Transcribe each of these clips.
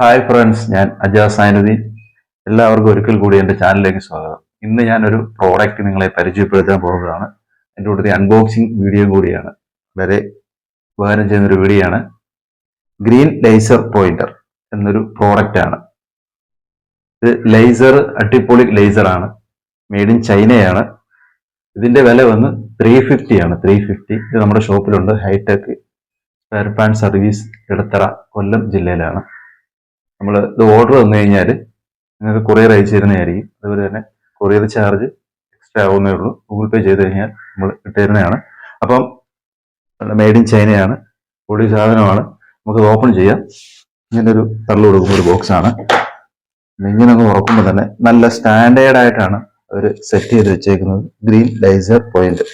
Hi friends ഞാൻ അജാസ് സൈനുദ്ദീൻ എല്ലാവർക്കും ഒരിക്കൽ കൂടി എന്റെ ചാനലിലേക്ക് സ്വാഗതം. ഇന്ന് ഞാനൊരു പ്രോഡക്റ്റ് നിങ്ങളെ പരിചയപ്പെടുത്താൻ പോകുന്നതാണ്. എന്റെ കൂട്ടത്തിൽ അൺബോക്സിങ് വീഡിയോ കൂടിയാണ്. വളരെ ഉപകാരം ചെയ്യുന്നൊരു വീഡിയോ ആണ്. ഗ്രീൻ ലേസർ പോയിന്റർ എന്നൊരു പ്രോഡക്റ്റ് ആണ്. ഇത് ലേസർ അട്ടിപ്പൊളി ലേസർ ആണ്. മെയ്ഡ് ഇൻ ചൈനയാണ് ഇതിന്റെ വില വന്ന് ത്രീ ആണ്. ത്രീ ഫിഫ്റ്റി ഇത് നമ്മുടെ ഷോപ്പിലുണ്ട് ഹൈടെക് സ്പെയർ പാൻ സർവീസ് ഇടത്തറ കൊല്ലം ജില്ലയിലാണ്. നമ്മൾ ഇത് ഓർഡർ തന്നു കഴിഞ്ഞാൽ നിങ്ങൾക്ക് കൊറിയർ അയച്ചു തരുന്നതായിരിക്കും അതുപോലെ തന്നെ കൊറിയർ ചാർജ് എക്സ്ട്രാ ആവുന്നേ ഉള്ളൂ. ഗൂഗിൾ പേ ചെയ്ത് കഴിഞ്ഞാൽ നമ്മൾ ഇട്ടുതരുന്നതാണ്. അപ്പം മെയ്ഡ് ഇൻ ചൈനയാണ് പൊടി സാധനമാണ്. നമുക്ക് ഓപ്പൺ ചെയ്യാം. ഇങ്ങനെ ഒരു തള്ളു കൊടുക്കുന്ന ഒരു ബോക്സ് ആണ്. ഇങ്ങനെ ഒന്ന് ഉറക്കുമ്പോൾ തന്നെ നല്ല സ്റ്റാൻഡേർഡ് ആയിട്ടാണ് അവർ സെറ്റ് ചെയ്ത് വെച്ചേക്കുന്നത്. ഗ്രീൻ ലൈസർ പോയിന്റ്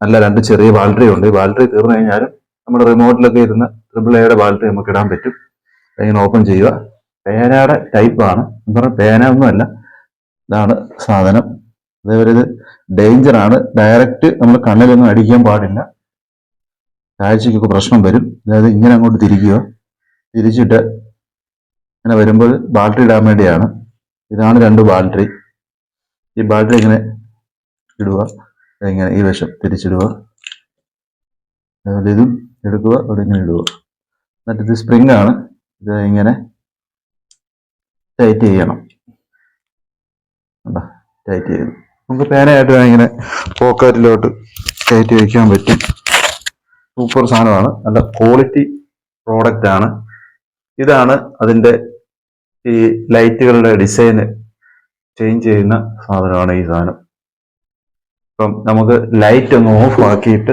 നല്ല രണ്ട് ചെറിയ ബാറ്ററി ഉണ്ട്. ഈ ബാറ്ററി തീർന്നു കഴിഞ്ഞാലും നമ്മുടെ റിമോട്ടിലൊക്കെ ഇരുന്ന ട്രിപ്പിൾ എയുടെ ബാറ്ററി നമുക്ക് ഇടാൻ പറ്റും. ഇങ്ങനെ ഓപ്പൺ ചെയ്യുക. പേനയുടെ ടൈപ്പാണ് എന്ന് പറഞ്ഞാൽ പേന ഒന്നുമല്ല. ഇതാണ് സാധനം. അതേപോലെ ഇത് ഡേഞ്ചറാണ് ഡയറക്റ്റ് നമ്മൾ കണ്ണിലൊന്നും അടിക്കാൻ പാടില്ല. കാഴ്ചയ്ക്കൊക്കെ പ്രശ്നം വരും. അതായത് ഇങ്ങനെ അങ്ങോട്ട് തിരിക്കുക. തിരിച്ചിട്ട് ഇങ്ങനെ വരുമ്പോൾ ബാറ്ററി ഇടാൻ വേണ്ടിയാണ്. ഇതാണ് രണ്ട് ബാറ്ററി ഈ ബാറ്ററി ഇങ്ങനെ ഇടുക. ഇങ്ങനെ ഈ വശം തിരിച്ചിടുക. അതുപോലെ ഇതും എടുക്കുക. അവിടെ ഇങ്ങനെ ഇടുക. എന്നിട്ട് ഇത് സ്പ്രിംഗ് ആണ്. ഇത് ഇങ്ങനെ ടൈറ്റ് ചെയ്യണം. ടൈറ്റ് ചെയ്തു. നമുക്ക് പേനയായിട്ട് ഇങ്ങനെ പോക്കറ്റിലോട്ട് കയറ്റി വയ്ക്കാൻ പറ്റും. സൂപ്പർ സാധനമാണ്. നല്ല ക്വാളിറ്റി പ്രോഡക്റ്റ് ആണ്. ഇതാണ് അതിന്റെ ഈ ലൈറ്റുകളുടെ ഡിസൈന് ചേഞ്ച് ചെയ്യുന്ന സാധനമാണ് ഈ സാധനം. ഇപ്പം നമുക്ക് ലൈറ്റ് ഒന്ന് ഓഫ് ആക്കിയിട്ട്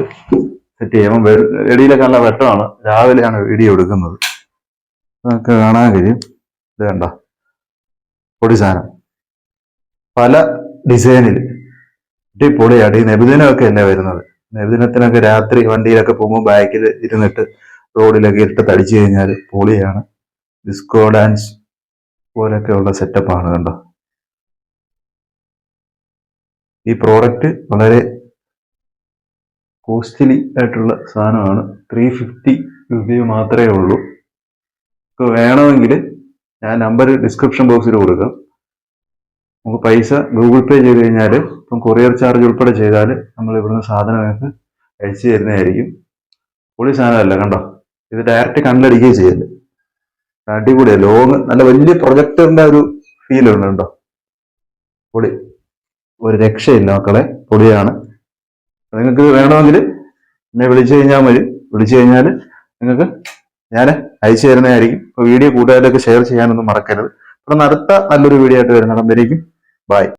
സെറ്റ് ചെയ്യുമ്പോൾ വെടിയിലൊക്കെ നല്ല വെട്ടമാണ്. രാവിലെയാണ് വീഡിയോ എടുക്കുന്നത്. നമുക്ക് കാണാൻ കഴിയും. ഇത് കണ്ട? പൊടി സാധനം. പല ഡിസൈനിൽ പൊടിയായിട്ട് ഈ നബിദിനമൊക്കെ അല്ലേ വരുന്നത്? നബിദിനത്തിനൊക്കെ രാത്രി വണ്ടിയിലൊക്കെ പോകുമ്പോൾ ബാക്കിൽ ഇരുന്നിട്ട് റോഡിലൊക്കെ ഇട്ട് തടിച്ചു കഴിഞ്ഞാൽ പൊളിയാണ്. ഡിസ്കോ ഡാൻസ് പോലൊക്കെ ഉള്ള സെറ്റപ്പാണ് കണ്ടോ? ഈ പ്രോഡക്റ്റ് വളരെ കോസ്റ്റ്ലി ആയിട്ടുള്ള സാധനമാണ്. ത്രീ ഫിഫ്റ്റി രൂപ മാത്രമേ ഉള്ളൂ. വേണമെങ്കിൽ ഞാൻ നമ്പർ ഡിസ്ക്രിപ്ഷൻ ബോക്സിൽ കൊടുക്കാം. നമുക്ക് പൈസ ഗൂഗിൾ പേ ചെയ്ത് കഴിഞ്ഞാൽ ഇപ്പം കൊറിയർ ചാർജ് ഉൾപ്പെടെ ചെയ്താൽ നമ്മൾ ഇവിടുന്ന് സാധനം നിങ്ങൾക്ക് അയച്ചു തരുന്നതായിരിക്കും. പൊളി സാധനമല്ല കണ്ടോ? ഇത് ഡയറക്റ്റ് കണ്ടടിക്കുകയും ചെയ്യൽ. അടിപൊളിയാണ് ലോങ് നല്ല വലിയ പ്രൊജക്ടറിന്റെ ഒരു ഫീൽ ഉണ്ട് കേട്ടോ പൊളി ഒരു രക്ഷയില്ല മക്കളെ. പൊളിയാണ്. നിങ്ങൾക്ക് വേണമെങ്കിൽ എന്നെ വിളിച്ചു കഴിഞ്ഞാൽ മതി. വിളിച്ചു കഴിഞ്ഞാൽ നിങ്ങൾക്ക് ഞാൻ അയച്ചു തരുന്നതായിരിക്കും. വീഡിയോ കൂട്ടുകാരിലൊക്കെ ഷെയർ ചെയ്യാനൊന്നും മറക്കരുത്. അപ്പം അടുത്ത നല്ലൊരു വീഡിയോ ആയിട്ട് വരുന്നിടം വരേക്കും ബൈ